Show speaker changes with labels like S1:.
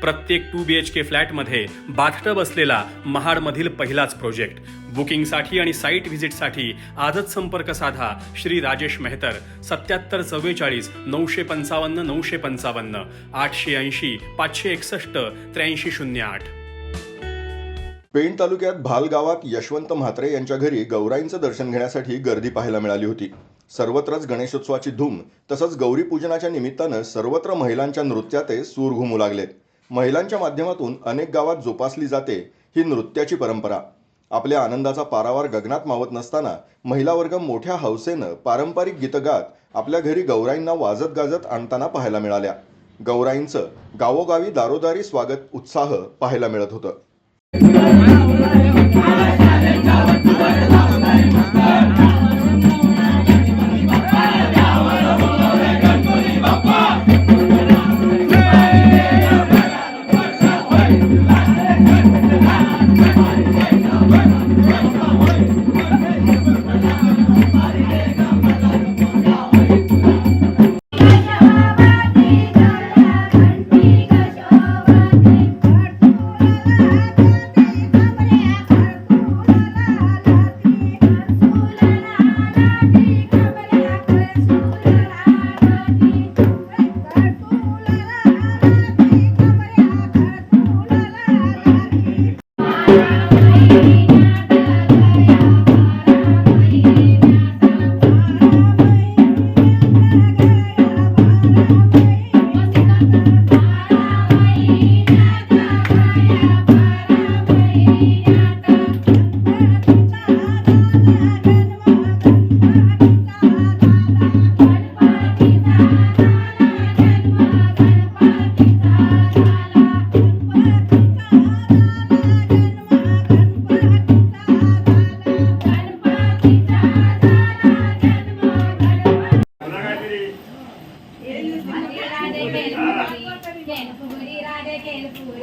S1: प्रत्येक to B H के फ्लॅटमध्ये bathtub असलेला महाडमधील पहिलाच प्रोजेक्ट बुकिंगसाठी आणि साईट व्हिजिटसाठी आजच संपर्क साधा श्री राजेश मेहतर. सत्याहत्तर चव्वेचाळीस नऊशे पंचावन्न नऊशे पंचावन्न आठशे ऐंशी पाचशे एकसष्ट त्र्याऐंशी शून्य आठ.
S2: पेण तालुक्यात भाल गावात यशवंत म्हात्रे यांच्या घरी गौराईंचं दर्शन घेण्यासाठी गर्दी पाहायला मिळाली होती. सर्वत्रच गणेशोत्सवाची धूम तसंच गौरीपूजनाच्या निमित्तानं सर्वत्र महिलांच्या नृत्याते सूर घुमू लागलेत. महिलांच्या माध्यमातून अनेक गावात जोपासली जाते ही नृत्याची परंपरा. आपल्या आनंदाचा पारावार गगनात मावत नसताना महिला वर्ग मोठ्या हौसेनं पारंपरिक गीतं गात आपल्या घरी गौराईंना वाजत गाजत आणताना पाहायला मिळाल्या. गौराईंचं गावोगावी दारोदारी स्वागत उत्साह पाहायला मिळत होतं. Ha, ha, ha. Radhe కేల్పూరి కేల్పూరి Radhe కేల్పూరి